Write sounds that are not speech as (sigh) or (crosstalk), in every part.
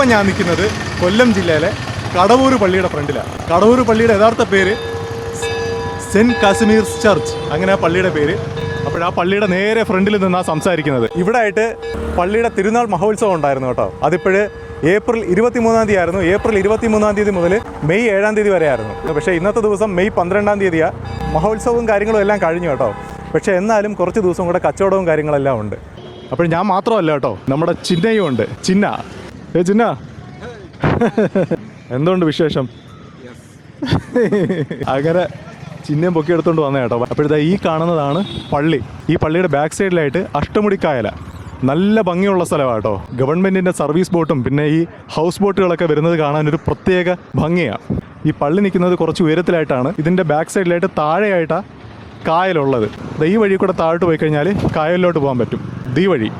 ഇപ്പം ഞാൻ നിൽക്കുന്നത് കൊല്ലം ജില്ലയിലെ കടവൂർ പള്ളിയുടെ ഫ്രണ്ടിലാണ് കടവൂർ പള്ളിയുടെ യഥാർത്ഥ പേര് സെന്റ് കാശ്മീർസ് ചർച്ച്. അങ്ങനെ ആ പള്ളിയുടെ പേര്. അപ്പോൾ ആ പള്ളിയുടെ നേരെ ഫ്രണ്ടിൽ നിന്നാണ് സംസാരിക്കുന്നത്. ഇവിടെ ആയിട്ട് പള്ളിയുടെ തിരുനാൾ മഹോത്സവം ഉണ്ടായിരുന്നു കേട്ടോ. അതിപ്പോഴ് ഏപ്രിൽ ഇരുപത്തിമൂന്നാം തീയതി ആയിരുന്നു ഏപ്രിൽ ഇരുപത്തിമൂന്നാം തീയതി മുതൽ മെയ് ഏഴാം തീയതി വരെ ആയിരുന്നു. പക്ഷേ ഇന്നത്തെ ദിവസം മെയ് പന്ത്രണ്ടാം തീയതിയാണ് മഹോത്സവവും കാര്യങ്ങളും എല്ലാം കഴിഞ്ഞു കേട്ടോ. പക്ഷേ എന്നാലും കുറച്ച് ദിവസം കൂടെ കച്ചവടവും കാര്യങ്ങളെല്ലാം ഉണ്ട്. അപ്പോൾ ഞാൻ മാത്രമല്ല കേട്ടോ. നമ്മുടെ ചിന്നയും ഉണ്ട്. ചിന്ന. ഏ ചിന്ന എന്തുണ്ട് വിശേഷം? അങ്ങനെ ചിഹ്നം പൊക്കി എടുത്തോണ്ട് വന്ന കേട്ടോ. അപ്പോഴത്തെ ഈ കാണുന്നതാണ് പള്ളി. ഈ പള്ളിയുടെ ബാക്ക് സൈഡിലായിട്ട് അഷ്ടമുടിക്കായല. നല്ല ഭംഗിയുള്ള സ്ഥലമാണ് കേട്ടോ. ഗവൺമെന്റിന്റെ സർവീസ് ബോട്ടും പിന്നെ ഈ ഹൗസ് ബോട്ടുകളൊക്കെ വരുന്നത് കാണാൻ ഒരു പ്രത്യേക ഭംഗിയാണ് ഈ പള്ളി നിൽക്കുന്നത് കുറച്ച് ഉയരത്തിലായിട്ടാണ്. ഇതിന്റെ ബാക്ക് സൈഡിലായിട്ട് താഴെയായിട്ടാണ് കായലുള്ളത്. ഈ വഴി കൂടെ താഴോട്ട് പോയി കഴിഞ്ഞാൽ കായലിലോട്ട് പോകാൻ പറ്റും. ദീ വഴി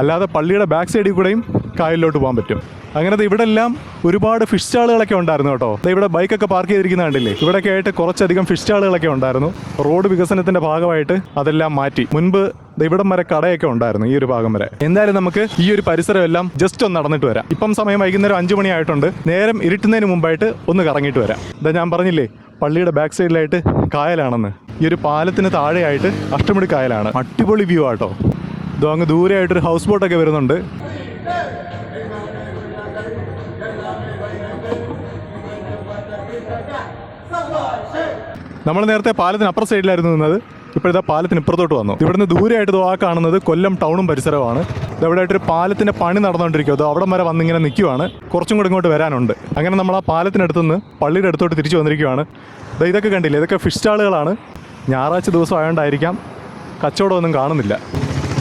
അല്ലാതെ പള്ളിയുടെ ബാക്ക് സൈഡിൽ കൂടെയും കായലിലോട്ട് പോകാൻ പറ്റും. അങ്ങനത്തെ ഇവിടെ എല്ലാം ഒരുപാട് ഫിഷ് സ്റ്റാളുകളൊക്കെ ഉണ്ടായിരുന്നു കേട്ടോ. ഇവിടെ ബൈക്കൊക്കെ പാർക്ക് ചെയ്തിരിക്കുന്ന കണ്ടില്ലേ? ഇവിടെയൊക്കെ ആയിട്ട് കുറച്ചധികം ഫിഷ് സ്റ്റാളുകളൊക്കെ ഉണ്ടായിരുന്നു. റോഡ് വികസനത്തിന്റെ ഭാഗമായിട്ട് അതെല്ലാം മാറ്റി. മുൻപ് ഇവിടം വരെ കടയൊക്കെ ഉണ്ടായിരുന്നു ഈ ഒരു ഭാഗം വരെ. എന്തായാലും നമുക്ക് ഈ ഒരു പരിസരം എല്ലാം ജസ്റ്റ് ഒന്ന് നടന്നിട്ട് വരാം. ഇപ്പം സമയം വൈകുന്നേരം അഞ്ചു മണിയായിട്ടുണ്ട് നേരം ഇരുട്ടുന്നതിന് മുമ്പായിട്ട് ഒന്ന് കറങ്ങിയിട്ട് വരാം. ഇതാ ഞാൻ പറഞ്ഞില്ലേ പള്ളിയുടെ ബാക്ക് സൈഡിലായിട്ട് കായലാണെന്ന്. ഈ ഒരു പാലത്തിന് താഴെയായിട്ട് അഷ്ടമുടി കായലാണ്. അടിപൊളി വ്യൂ ആട്ടോ ഇതോ അങ്ങ് ദൂരെയായിട്ടൊരു ഹൗസ് ബോട്ടൊക്കെ വരുന്നുണ്ട്. നമ്മൾ നേരത്തെ പാലത്തിന് അപ്പുറ സൈഡിലായിരുന്നു നിന്നത്. ഇപ്പോഴത്തെ പാലത്തിന് ഇപ്പുറത്തോട്ട് വന്നു. ഇവിടുന്ന് ദൂരെയായിട്ട് ആ കാണുന്നത് കൊല്ലം ടൗണും പരിസരമാണ് ഇതവിടെയായിട്ടൊരു പാലത്തിന്റെ പണി നടന്നുകൊണ്ടിരിക്കും അത് അവിടെ വരെ വന്നിങ്ങനെ നിൽക്കുവാണ് കുറച്ചും കൂടെ ഇങ്ങോട്ട് വരാനുണ്ട്. അങ്ങനെ നമ്മൾ ആ പാലത്തിനടുത്ത് നിന്ന് പള്ളിയുടെ അടുത്തോട്ട് തിരിച്ചു വന്നിരിക്കുവാണ്. ദാ ഇതൊക്കെ കണ്ടില്ല? ഇതൊക്കെ ഫിഷ് സ്റ്റാളുകളാണ്. ഞായറാഴ്ച ദിവസം ആയതുകൊണ്ടായിരിക്കാം കച്ചവടമൊന്നും കാണുന്നില്ല.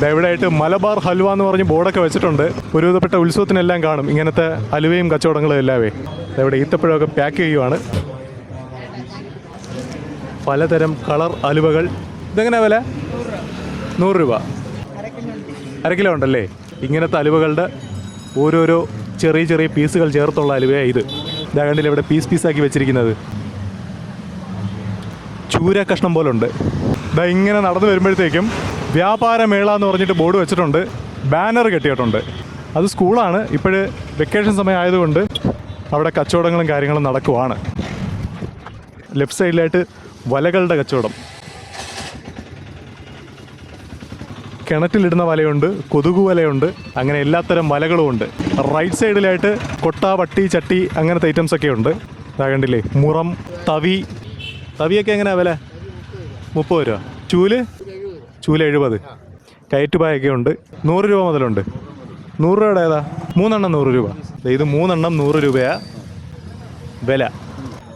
ദാ മലബാർ ഹൽവ എന്ന് പറഞ്ഞ് ബോർഡൊക്കെ വെച്ചിട്ടുണ്ട്. ഒരുവിധപ്പെട്ട ഉത്സവത്തിനെല്ലാം കാണും. ഇങ്ങനത്തെ ഹലുവയും കച്ചവടങ്ങളും എല്ലാവേ. ഇവിടെ ഈത്തപ്പഴമൊക്കെ പാക്ക് ചെയ്യുവാണ്. പലതരം കളർ അലുവകൾ ഇതെങ്ങനെ വില? നൂറ് രൂപ. അര കിലോ ഉണ്ടല്ലേ? ഇങ്ങനത്തെ അലുവകളുടെ ഓരോരോ ചെറിയ ചെറിയ പീസുകൾ ചേർത്തുള്ള അലുവയാണ് ഇത്. ഇതാ കണ്ടില്ല ഇവിടെ പീസ് പീസാക്കി വെച്ചിരിക്കുന്നത്. ചൂര കഷ്ണം പോലുണ്ട്. ഇതാ ഇങ്ങനെ നടന്നു വരുമ്പോഴത്തേക്കും വ്യാപാര മേള എന്ന് പറഞ്ഞിട്ട് ബോർഡ് വെച്ചിട്ടുണ്ട്. ബാനർ കെട്ടിയിട്ടുണ്ട്. അത് സ്കൂളാണ്. ഇപ്പോഴ് വെക്കേഷൻ സമയം ആയതുകൊണ്ട് അവിടെ കച്ചവടങ്ങളും കാര്യങ്ങളും നടക്കുവാണ്. ലെഫ്റ്റ് സൈഡിലായിട്ട് വലകളുടെ കച്ചവടം. കിണറ്റിലിടുന്ന വലയുണ്ട് കൊതുകു വലയുണ്ട് അങ്ങനെ എല്ലാത്തരം വലകളുമുണ്ട്. റൈറ്റ് സൈഡിലായിട്ട് കൊട്ട വട്ടി ചട്ടി അങ്ങനത്തെ ഐറ്റംസ് ഒക്കെ ഉണ്ട് ഇതാകണ്ടില്ലേ മുറം തവി. തവിയൊക്കെ എങ്ങനെയാ വില? മുപ്പത് രൂപ. ചൂൽ? ചൂൽ എഴുപത്. കയറ്റുപായൊക്കെ ഉണ്ട് നൂറ് രൂപ മുതലുണ്ട്. നൂറ് രൂപയുടെ ഏതാ? മൂന്നെണ്ണം നൂറ് രൂപ. ഇത് മൂന്നെണ്ണം നൂറ് രൂപയാ. വില.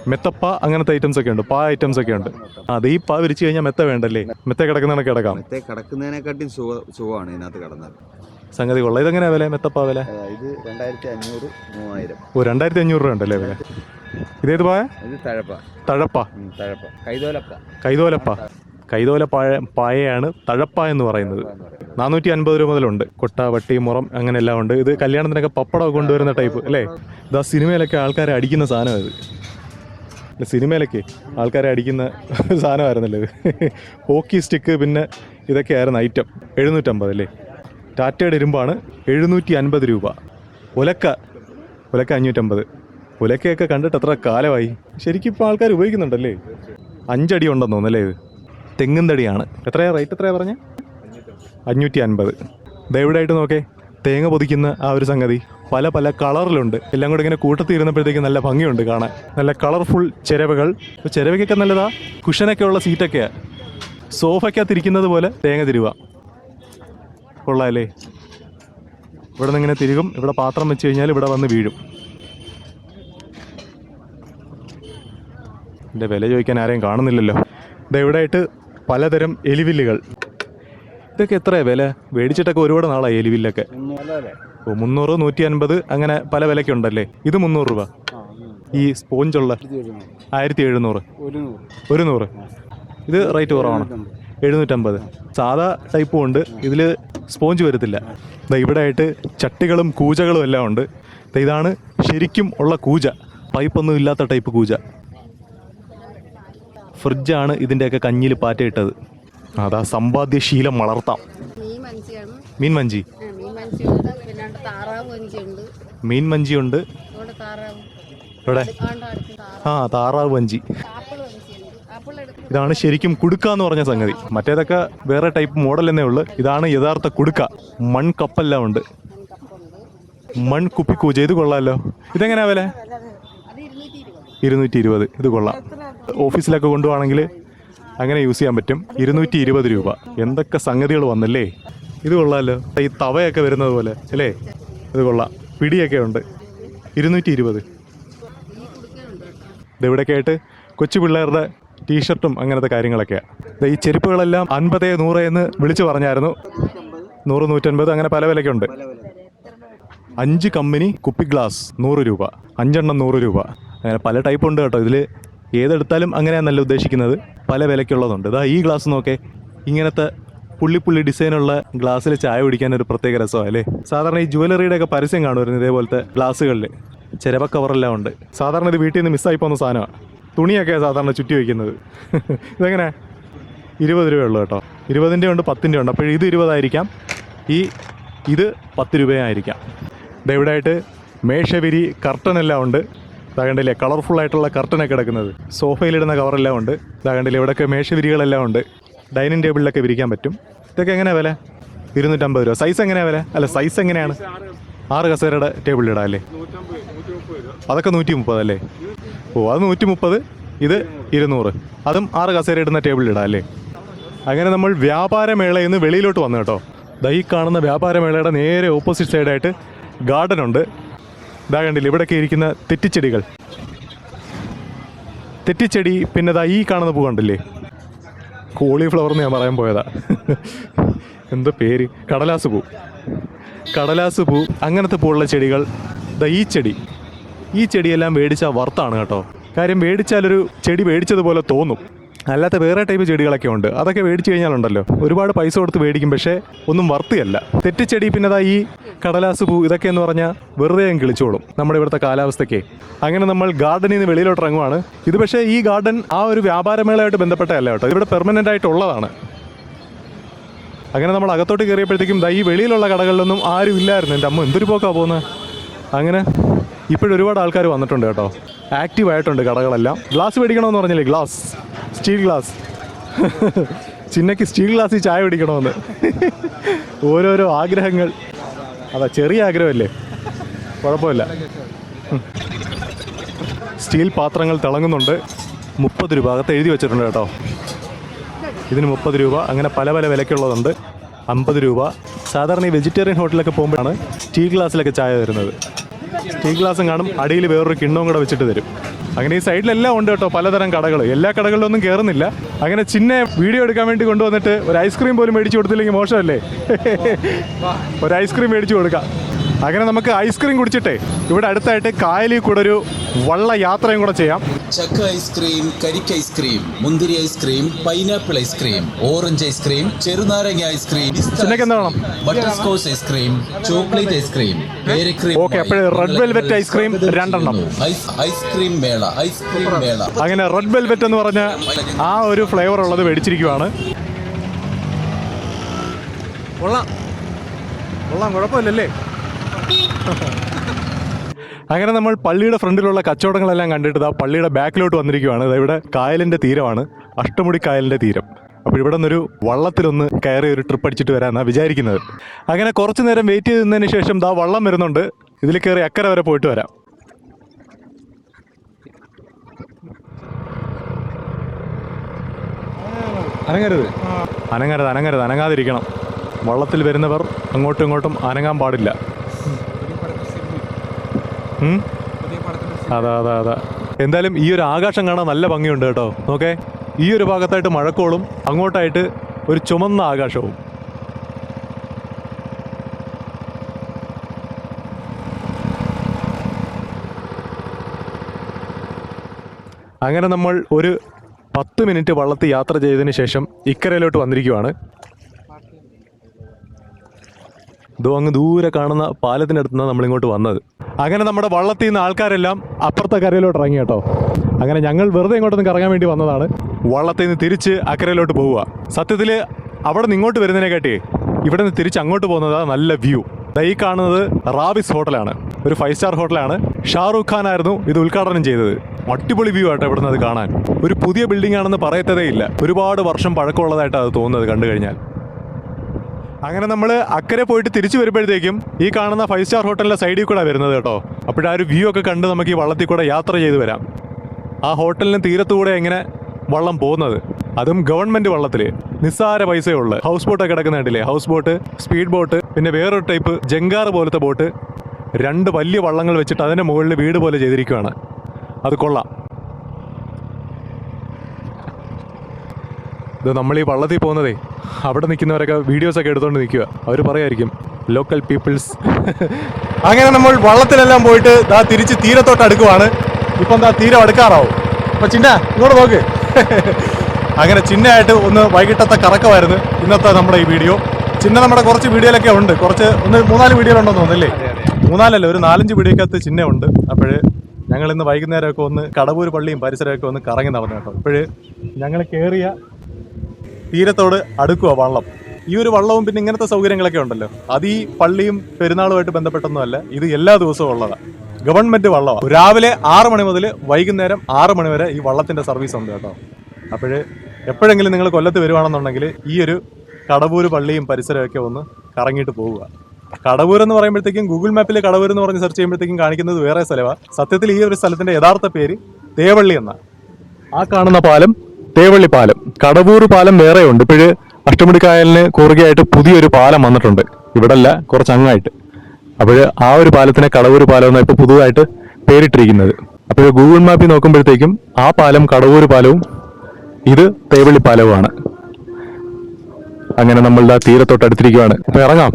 മെത്തപ്പ അങ്ങനത്തെ ഐറ്റംസ് ഒക്കെ ഉണ്ട്. പാ ഐറ്റംസ് ഒക്കെ ഉണ്ട്. അത് ഈ പാ വിരിച്ചു കഴിഞ്ഞാൽ മെത്ത വേണ്ടല്ലേ? മെത്ത കിടക്കുന്നതിനൊക്കെ കിടക്കാം. മെത്ത കിടക്കുന്നതിനെക്കാട്ടി സുഖ സുഖമാണ് ഇതിനകത്ത് കിടന്നത്. സംഗതി കൊള്ളാം. ഇതെങ്ങനെയാ വില? മെത്തപ്പ വില? ഇത് രണ്ടായിരത്തി അഞ്ഞൂറ് മൂവായിരം. ഓ രണ്ടായിരത്തി അഞ്ഞൂറ് രൂപ ഉണ്ടല്ലേ വില? ഇതേത് പായ ഇത് തഴപ്പ. തഴപ്പ. തഴപ്പ. കൈതോലപ്പ. കൈതോലപ്പ. കൈതോല പായ പായയാണ് തഴപ്പ എന്ന് പറയുന്നത്. നാനൂറ്റി അൻപത് രൂപ മുതലുണ്ട്. കൊട്ട വട്ടി മുറം അങ്ങനെ എല്ലാം ഉണ്ട്. ഇത് കല്യാണത്തിനൊക്കെ പപ്പടമൊക്കെ കൊണ്ടുവരുന്ന ടൈപ്പ് അല്ലേ? ഇതാ സിനിമയിലൊക്കെ ആൾക്കാരെ അടിക്കുന്ന സാധനമാണ് ഇത്. സിനിമയിലൊക്കെ ആൾക്കാരെ അടിക്കുന്ന സാധനമായിരുന്നല്ലോ ഇത്. ഹോക്കി സ്റ്റിക്ക് പിന്നെ ഇതൊക്കെയായിരുന്നു ഐറ്റം എഴുന്നൂറ്റമ്പത് അല്ലേ? ടാറ്റയുടെ ഇരുമ്പാണ് എഴുന്നൂറ്റി അൻപത് രൂപ. ഒലക്ക ഒലക്ക അഞ്ഞൂറ്റമ്പത് ഒലക്കയൊക്കെ കണ്ടിട്ട് എത്ര കാലമായി? ശരിക്കും ഇപ്പോൾ ആൾക്കാർ ഉപയോഗിക്കുന്നുണ്ടല്ലേ? അഞ്ചടി ഉണ്ടെന്ന് തോന്നുന്നല്ലേ ഇത്? തെങ്ങും തടിയാണ് എത്രയാ റേറ്റ് എത്രയാ പറഞ്ഞ? അഞ്ഞൂറ്റി അൻപത് ദയവിടായിട്ട് നോക്കേ തേങ്ങ പൊതിക്കുന്ന ആ ഒരു സംഗതി. പല പല കളറിലുണ്ട്. എല്ലാം കൂടെ ഇങ്ങനെ കൂട്ടത്തിൽ ഇരുന്നപ്പോഴത്തേക്ക് നല്ല ഭംഗിയുണ്ട് കാണാൻ. നല്ല കളർഫുൾ ചിരവകൾ. ചിരവയ്ക്കൊക്കെ നല്ലതാ. കുഷനൊക്കെ ഉള്ള സീറ്റൊക്കെയാണ് സോഫയ്ക്കകത്ത് ഇരിക്കുന്നത് പോലെ തേങ്ങ തിരുവ. കൊള്ളാല്ലേ? ഇവിടെ നിന്ന് ഇങ്ങനെ തിരികും. ഇവിടെ പാത്രം വെച്ച് കഴിഞ്ഞാൽ ഇവിടെ വന്ന് വീഴും. എന്റെ വില ചോദിക്കാൻ ആരെയും കാണുന്നില്ലല്ലോ. ഇത് ഇവിടെയായിട്ട് പലതരം എലിവില്ലുകൾ. ഇതൊക്കെ എത്രയാ വില? മേടിച്ചിട്ടൊക്കെ ഒരുപാട് നാളായി എലിവില്ലൊക്കെ. ഓ മുന്നൂറ് നൂറ്റി അൻപത് അങ്ങനെ പല വിലയ്ക്ക് ഉണ്ടല്ലേ? ഇത് മുന്നൂറ് രൂപ. ഈ സ്പോഞ്ചുള്ള ആയിരത്തി എഴുന്നൂറ് ഒരു നൂറ് ഇത് റേറ്റ് കുറവാണ്. എഴുന്നൂറ്റമ്പത് സാധാ ടൈപ്പും ഉണ്ട്. ഇതിൽ സ്പോഞ്ച് വരത്തില്ല. ഇവിടെ ആയിട്ട് ചട്ടികളും കൂജകളും എല്ലാം ഉണ്ട്. ഇതാണ് ശരിക്കും ഉള്ള കൂജ. പൈപ്പൊന്നും ഇല്ലാത്ത ടൈപ്പ് കൂജ. ഫ്രിഡ്ജാണ് ഇതിന്റെയൊക്കെ കഞ്ഞിൽ പാറ്റയിട്ടത്. അതാ സമ്പാദ്യശീലം വളർത്താം. മീൻ മഞ്ചി മീൻ മഞ്ചിയുണ്ട്. ഇവിടെ ആ താറാവ് വഞ്ചി ഇതാണ് ശരിക്കും കുടുക്ക എന്ന് പറഞ്ഞ സംഗതി. മറ്റേതൊക്കെ വേറെ ടൈപ്പ് മോഡൽ എന്നേ ഉള്ളു. ഇതാണ് യഥാർത്ഥ കുടുക്ക. മൺ കപ്പെല്ലാം ഉണ്ട്. മൺ കുപ്പിക്കൂജ. ഇത് കൊള്ളാമല്ലോ ഇതെങ്ങനെയാ വില? ഇരുന്നൂറ്റി ഇരുപത്. ഇത് കൊള്ളാം. ഓഫീസിലൊക്കെ കൊണ്ടുപോകണമെങ്കിൽ അങ്ങനെ യൂസ് ചെയ്യാൻ പറ്റും. ഇരുന്നൂറ്റി ഇരുപത് രൂപ. എന്തൊക്കെ സംഗതികൾ വന്നല്ലേ? ഇത് കൊള്ളാമല്ലോ ഈ തവയൊക്കെ വരുന്നത് പോലെ അല്ലേ? ഇത് കൊള്ളാം. പിടിയൊക്കെ ഉണ്ട്. ഇരുന്നൂറ്റി ഇരുപത് ഇതെവിടെ കേട്ട് കൊച്ചു പിള്ളേരുടെ ടീഷർട്ടും അങ്ങനത്തെ കാര്യങ്ങളൊക്കെയാണ് ഈ ചെരുപ്പുകളെല്ലാം അൻപത് നൂറ് എന്ന് വിളിച്ചു പറഞ്ഞായിരുന്നു. നൂറ് നൂറ്റൻപത് അങ്ങനെ പല വിലയ്ക്കുണ്ട് അഞ്ച് കമ്പനി കുപ്പി ഗ്ലാസ് നൂറ് രൂപ. അഞ്ചെണ്ണം നൂറ് രൂപ. അങ്ങനെ പല ടൈപ്പ് ഉണ്ട് കേട്ടോ ഇതിൽ ഏതെടുത്താലും അങ്ങനെയാണല്ല ഉദ്ദേശിക്കുന്നത്. പല വിലയ്ക്കുള്ളതുണ്ട്. ഇതാ ഈ ഗ്ലാസ് നോക്കേ. ഇങ്ങനത്തെ പുള്ളി പുള്ളി ഡിസൈനുള്ള ഗ്ലാസ്സിൽ ചായ കുടിക്കാൻ ഒരു പ്രത്യേക രസമാണ് അല്ലേ? സാധാരണ ഈ ജുവലറിയുടെ ഒക്കെ പരസ്യം കാണുമായിരുന്നു ഇതേപോലത്തെ ഗ്ലാസ്സുകളിൽ ചിരവ കവറെല്ലാം ഉണ്ട് സാധാരണ ഇത് വീട്ടിൽ നിന്ന് മിസ്സായി പോകുന്ന സാധനമാണ് തുണിയൊക്കെ സാധാരണ ചുറ്റി വയ്ക്കുന്നത്. (laughs) ഇതെങ്ങനെ? ഇരുപത് രൂപയുള്ളൂ കേട്ടോ. ഇരുപതിന്റെ ഉണ്ട് പത്തിന്റെ ഉണ്ട്. അപ്പോൾ ഇത് ഇരുപതായിരിക്കാം. ഈ ഇത് പത്ത് രൂപയായിരിക്കാം. ദേ ഇവിടെ ആയിട്ട് മേശവിരി കർട്ടൻ എല്ലാം ഉണ്ട്. ഇതാ കണ്ടില്ലേ കളർഫുൾ ആയിട്ടുള്ള കർട്ടനൊക്കെ കിടക്കുന്നത്. സോഫയിലിടുന്ന കവറെല്ലാം ഉണ്ട്. ഇതാ കണ്ടില്ലേ ഇവിടെയൊക്കെ മേശവിരികളെല്ലാം ഉണ്ട്. ഡൈനിങ് ടേബിളിലൊക്കെ വിരിക്കാൻ പറ്റും. ഇതൊക്കെ എങ്ങനെയാണ് വില? ഇരുന്നൂറ്റമ്പത് രൂപ. സൈസ് എങ്ങനെയാണ് വില? അല്ല സൈസ് എങ്ങനെയാണ്? ആറ് കസേരയുടെ ടേബിളിലിടാം അല്ലേ? അതൊക്കെ നൂറ്റി മുപ്പത് അല്ലേ? ഓ അത് നൂറ്റി മുപ്പത് ഇത് ഇരുന്നൂറ്. അതും ആറ് കസേര ഇടുന്ന ടേബിളിലിടാം അല്ലേ? അങ്ങനെ നമ്മൾ വ്യാപാരമേളയിൽ നിന്ന് വെളിയിലോട്ട് വന്നു കേട്ടോ. ദൈ കാണുന്ന വ്യാപാരമേളയുടെ നേരെ ഓപ്പോസിറ്റ് സൈഡായിട്ട് ഗാർഡൻ ഉണ്ട്. ഇതാ കണ്ടില്ല ഇവിടെയൊക്കെ ഇരിക്കുന്ന തെറ്റിച്ചെടികൾ. തെറ്റിച്ചെടി പിന്നെ ദാ ഈ കാണുന്ന പൂ കണ്ടില്ലേ? കോളിഫ്ലവർ എന്ന് ഞാൻ പറയാൻ പോയതാ. എന്താ പേര്? കടലാസ് പൂ. കടലാസ് പൂ അങ്ങനത്തെ പൂവുള്ള ചെടികൾ. ദാ ഈ ചെടി. ഈ ചെടിയെല്ലാം മേടിച്ചാൽ വർത്താണ് കേട്ടോ. കാര്യം മേടിച്ചാലൊരു ചെടി മേടിച്ചതുപോലെ തോന്നും. അല്ലാത്ത വേറെ ടൈപ്പ് ചെടികളൊക്കെ ഉണ്ട്. അതൊക്കെ മേടിച്ചു കഴിഞ്ഞാലുണ്ടല്ലോ. ഒരുപാട് പൈസ കൊടുത്ത് മേടിക്കും പക്ഷേ ഒന്നും വർത്തിയല്ല. തെറ്റിച്ചെടി പിന്നെ ദാ ഈ കടലാസ് പൂ ഇതൊക്കെ എന്ന് പറഞ്ഞാൽ വെറുതെ അങ്ങ് കിളിച്ചോളും. നമ്മുടെ ഇവിടുത്തെ കാലാവസ്ഥയ്ക്ക്. അങ്ങനെ നമ്മൾ ഗാർഡനിൽ നിന്ന് വെളിയിലോട്ട് ഇറങ്ങുവാണ്. ഇത് പക്ഷേ ഈ ഗാർഡൻ ആ ഒരു വ്യാപാരമേളയായിട്ട് ബന്ധപ്പെട്ടതല്ല കേട്ടോ. ഇവിടെ പെർമനന്റ് ആയിട്ടുള്ളതാണ് അങ്ങനെ നമ്മൾ അകത്തോട്ട് കയറിയപ്പോഴത്തേക്കും ദാ വെളിയിലുള്ള കടകളിലൊന്നും ആരും ഇല്ലായിരുന്നു. എന്റെ അമ്മ എന്തൊരു പോക്കാ പോകുന്നത് അങ്ങനെ ഇപ്പോഴൊരുപാട് ആൾക്കാർ വന്നിട്ടുണ്ട് കേട്ടോ. ആക്റ്റീവ് ആയിട്ടുണ്ട് കടകളെല്ലാം. ഗ്ലാസ് മേടിക്കണമെന്ന് പറഞ്ഞില്ലേ? ഗ്ലാസ്. സ്റ്റീൽ ഗ്ലാസ് ചിന്നയ്ക്ക് സ്റ്റീൽ ഗ്ലാസ്സിൽ ചായ പിടിക്കണമെന്ന് ഓരോരോ ആഗ്രഹങ്ങൾ. അതാ ചെറിയ ആഗ്രഹമല്ലേ? കുഴപ്പമില്ല. സ്റ്റീൽ പാത്രങ്ങൾ തിളങ്ങുന്നുണ്ട്. മുപ്പത് രൂപ. അകത്ത് എഴുതി വെച്ചിട്ടുണ്ട് കേട്ടോ. ഇതിന് മുപ്പത് രൂപ. അങ്ങനെ പല പല വിലയ്ക്കുള്ളതുണ്ട്. അമ്പത് രൂപ. സാധാരണ ഈ വെജിറ്റേറിയൻ ഹോട്ടലൊക്കെ പോകുമ്പോഴാണ് സ്റ്റീൽ ഗ്ലാസ്സിലൊക്കെ ചായ തരുന്നത്. സ്റ്റീൽ ഗ്ലാസ്സും കാണും. അടിയിൽ വേറൊരു കിണ്ണവും കൂടെ വെച്ചിട്ട് തരും. അങ്ങനെ ഈ സൈഡിലെല്ലാം ഉണ്ട് കേട്ടോ പലതരം കടകൾ എല്ലാ കടകളിലൊന്നും കയറുന്നില്ല അങ്ങനെ ചിന്നെ വീഡിയോ എടുക്കാൻ വേണ്ടി കൊണ്ടുവന്നിട്ട് ഒരു ഐസ്ക്രീം പോലും മേടിച്ചു കൊടുത്തില്ലെങ്കിൽ മോശമല്ലേ? (laughs) ഒരു ഐസ്ക്രീം മേടിച്ചു കൊടുക്കാം. അങ്ങനെ നമുക്ക് ഐസ്ക്രീം കുടിച്ചിട്ടേ. ഇവിടെ അടുത്തായിട്ട് കായലിൽ കൂടെ ഒരു വള്ള യാത്രയും കൂടെ ചെയ്യാം. ചക്ക ഐസ്ക്രീം കരിക്ക് ഐസ്ക്രീം മുന്തിരി ice cream pineapple ice cream orange ice cream ചെറുനാരങ്ങ ice cream butterscotch ice cream chocolate ice cream red velvet ice cream രണ്ടെണ്ണം. ഐസ്ക്രീം മേള ഐസ്ക്രീം മേള. അങ്ങനെ റെഡ് വെൽവെറ്റ് എന്ന് പറഞ്ഞ ആ ഒരു ഫ്ലേവർ ഉള്ളത് മേടിച്ചിരിക്കുവാണ്. കൊള്ളാം. കൊള്ളാം കുഴപ്പമില്ലല്ലേ? അങ്ങനെ നമ്മൾ പള്ളിയുടെ ഫ്രണ്ടിലുള്ള കച്ചവടങ്ങളെല്ലാം കണ്ടിട്ട് ആ പള്ളിയുടെ ബാക്കിലോട്ട് വന്നിരിക്കുകയാണ് ഇവിടെ കായലിന്റെ തീരമാണ്. അഷ്ടമുടി കായലിന്റെ തീരം. അപ്പോൾ ഇവിടെ നിന്നൊരു വള്ളത്തിലൊന്ന് കയറി ഒരു ട്രിപ്പ് അടിച്ചിട്ട് വരാമെന്നാണ് വിചാരിക്കുന്നത്. അങ്ങനെ കുറച്ച് നേരം വെയിറ്റ് ചെയ്തതിന് ശേഷം ദാ വള്ളം വരുന്നുണ്ട്. ഇതിൽ കയറി അക്കരെ വരെ പോയിട്ട് വരാം. അനങ്ങരുത്. അനങ്ങരുത് അനങ്ങരുത്. അനങ്ങാതിരിക്കണം. വള്ളത്തിൽ വരുന്നവർ അങ്ങോട്ടും ഇങ്ങോട്ടും അനങ്ങാൻ പാടില്ല? അതാ അതാ അതാ. എന്തായാലും ഈ ഒരു ആകാശം കാണാൻ നല്ല ഭംഗിയുണ്ട് കേട്ടോ. നോക്കേ ഈ ഒരു ഭാഗത്തായിട്ട് മഴക്കോളും അങ്ങോട്ടായിട്ട് ഒരു ചുമന്ന ആകാശവും. അങ്ങനെ നമ്മൾ ഒരു പത്ത് മിനിറ്റ് വള്ളത്തിൽ യാത്ര ചെയ്തതിന് ശേഷം ഇക്കരയിലോട്ട് വന്നിരിക്കുവാണ്. ഇതോ അങ്ങ് ദൂരെ കാണുന്ന പാലത്തിന്റെ അടുത്ത് നിന്നാണ് നമ്മളിങ്ങോട്ട് വന്നത്. അങ്ങനെ നമ്മുടെ വള്ളത്തിൽ നിന്ന് ആൾക്കാരെല്ലാം അപ്പുറത്തെ കരയിലോട്ട് ഇറങ്ങി കേട്ടോ. അങ്ങനെ ഞങ്ങൾ വെറുതെ ഇങ്ങോട്ടൊന്നും കറങ്ങാൻ വേണ്ടി വന്നതാണ്. വള്ളത്തിൽ നിന്ന് തിരിച്ച് അക്കരയിലോട്ട് പോവുക. സത്യത്തിൽ അവിടെ നിന്ന് ഇങ്ങോട്ട് വരുന്നതിനെക്കാട്ടി ഇവിടെ നിന്ന് തിരിച്ച് അങ്ങോട്ട് പോകുന്നതാണ് നല്ല വ്യൂ. ഈ കാണുന്നത് റാബിസ് ഹോട്ടലാണ്. ഒരു ഫൈവ് സ്റ്റാർ ഹോട്ടലാണ്. ഷാറൂഖ് ഖാൻ ആയിരുന്നു ഇത് ഉദ്ഘാടനം ചെയ്തത്. അടിപൊളി വ്യൂ ആയിട്ട് ഇവിടുന്ന് അത് കാണാൻ. ഒരു പുതിയ ബിൽഡിംഗ് ആണെന്ന് പറയത്തതേ ഇല്ല. ഒരുപാട് വർഷം പഴക്കമുള്ളതായിട്ട് അത് തോന്നുന്നത് കണ്ടു കഴിഞ്ഞാൽ. അങ്ങനെ നമ്മൾ അക്കരെ പോയിട്ട് തിരിച്ചു വരുമ്പോഴത്തേക്കും ഈ കാണുന്ന ഫൈവ് സ്റ്റാർ ഹോട്ടലിന്റെ സൈഡിൽ കൂടെ വരുന്നത് കേട്ടോ. അപ്പോഴാ ഒരു വ്യൂ ഒക്കെ കണ്ട് നമുക്ക് ഈ വള്ളത്തിൽ കൂടെ യാത്ര ചെയ്ത് വരാം. ആ ഹോട്ടലിന് തീരത്തുകൂടെ എങ്ങനെ വള്ളം പോകുന്നത്? അതും ഗവൺമെന്റ് വള്ളത്തിൽ നിസ്സാര പൈസയേ ഉള്ളൂ. ഹൗസ് ബോട്ടൊക്കെ കിടക്കുന്ന ഹൗസ് ബോട്ട് സ്പീഡ് ബോട്ട് പിന്നെ വേറൊരു ടൈപ്പ് ജങ്കാർ പോലത്തെ ബോട്ട് രണ്ട് വലിയ വള്ളങ്ങൾ വെച്ചിട്ട് അതിന്റെ മുകളിൽ വീട് പോലെ ചെയ്തിരിക്കുകയാണ് അത് കൊള്ളാം. ഇത് നമ്മൾ ഈ വള്ളത്തിൽ പോകുന്നതേ അവിടെ നിൽക്കുന്നവരൊക്കെ വീഡിയോസൊക്കെ എടുത്തുകൊണ്ട് നിൽക്കുക അവർ പറയായിരിക്കും ലോക്കൽ പീപ്പിൾസ് അങ്ങനെ നമ്മൾ വള്ളത്തിലെല്ലാം പോയിട്ട് ദാ തിരിച്ച് തീരത്തോട്ട് അടുക്കുവാണ്. ഇപ്പം ദാ തീരം അടുക്കാറാവും. അപ്പം ചിന്ന ഇങ്ങോട്ട് നോക്ക് അങ്ങനെ ചിന്നയായിട്ട് ഒന്ന് വൈകിട്ടത്തെ കറക്കമായിരുന്നു ഇന്നത്തെ നമ്മുടെ ഈ വീഡിയോ. ചിന്ന നമ്മുടെ കുറച്ച് വീഡിയോയിലൊക്കെ ഉണ്ട്. കുറച്ച് ഒന്ന് മൂന്നാൽ വീഡിയോയിലുണ്ടെന്ന് തോന്നുന്നില്ലേ? മൂന്നാലല്ല ഒരു നാലഞ്ച് വീഡിയോക്കകത്ത് ചിന്ന ഉണ്ട്. അപ്പോഴേ ഞങ്ങൾ ഇന്ന് വൈകുന്നേരമൊക്കെ ഒന്ന് കടവൂർ പള്ളിയും പരിസരമൊക്കെ ഒന്ന് കറങ്ങി നടന്നു കേട്ടോ. ഇപ്പോഴ് ഞങ്ങൾ കയറിയ തീരത്തോട് അടുക്കുക വള്ളം. ഈ ഒരു വള്ളവും പിന്നെ ഇങ്ങനത്തെ സൗകര്യങ്ങളൊക്കെ ഉണ്ടല്ലോ. അത് ഈ പള്ളിയും പെരുന്നാളുമായിട്ട് ബന്ധപ്പെട്ടൊന്നുമല്ല ഇത് എല്ലാ ദിവസവും ഉള്ളതാണ് ഗവൺമെന്റ് വള്ളമാണ് രാവിലെ ആറ് മണി മുതൽ വൈകുന്നേരം ആറ് മണി വരെ ഈ വള്ളത്തിന്റെ സർവീസ് ഉണ്ട് കേട്ടോ. അപ്പോഴ് എപ്പോഴെങ്കിലും നിങ്ങൾ കൊല്ലത്ത് വരുവാണെന്നുണ്ടെങ്കിൽ ഈ ഒരു കടവൂര് പള്ളിയും പരിസരമൊക്കെ ഒന്ന് കറങ്ങിയിട്ട് പോവുക. കടവൂർ എന്ന് പറയുമ്പോഴത്തേക്കും ഗൂഗിൾ മാപ്പിൽ കടവൂർ എന്ന് പറഞ്ഞ് സെർച്ച് ചെയ്യുമ്പോഴത്തേക്കും കാണിക്കുന്നത് വേറെ സ്ഥലമാണ് സത്യത്തിൽ ഈ ഒരു സ്ഥലത്തിന്റെ യഥാർത്ഥ പേര് തേവള്ളി എന്നാണ് ആ കാണുന്ന പാലം തേവള്ളി പാലം. കടവൂർ പാലം വേറെ ഉണ്ട് ഇപ്പോഴ് അഷ്ടമുടിക്കായലിന് കുറുകയായിട്ട് പുതിയൊരു പാലം വന്നിട്ടുണ്ട്. ഇവിടല്ല കുറച്ച് അങ്ങായിട്ട് അപ്പോൾ ആ ഒരു പാലത്തിനെ കടവൂർ പാലം എന്നാണ് ഇപ്പോൾ പുതുതായിട്ട് പേരിട്ടിരിക്കുന്നത്. അപ്പോൾ ഗൂഗിൾ മാപ്പിൽ നോക്കുമ്പോഴത്തേക്കും ആ പാലം കടവൂർ പാലവും ഇത് തേവള്ളി പാലവുമാണ്. അങ്ങനെ നമ്മളുടെ തീരത്തോട്ട് അടുത്തിരിക്കുകയാണ് അപ്പോൾ ഇറങ്ങാം.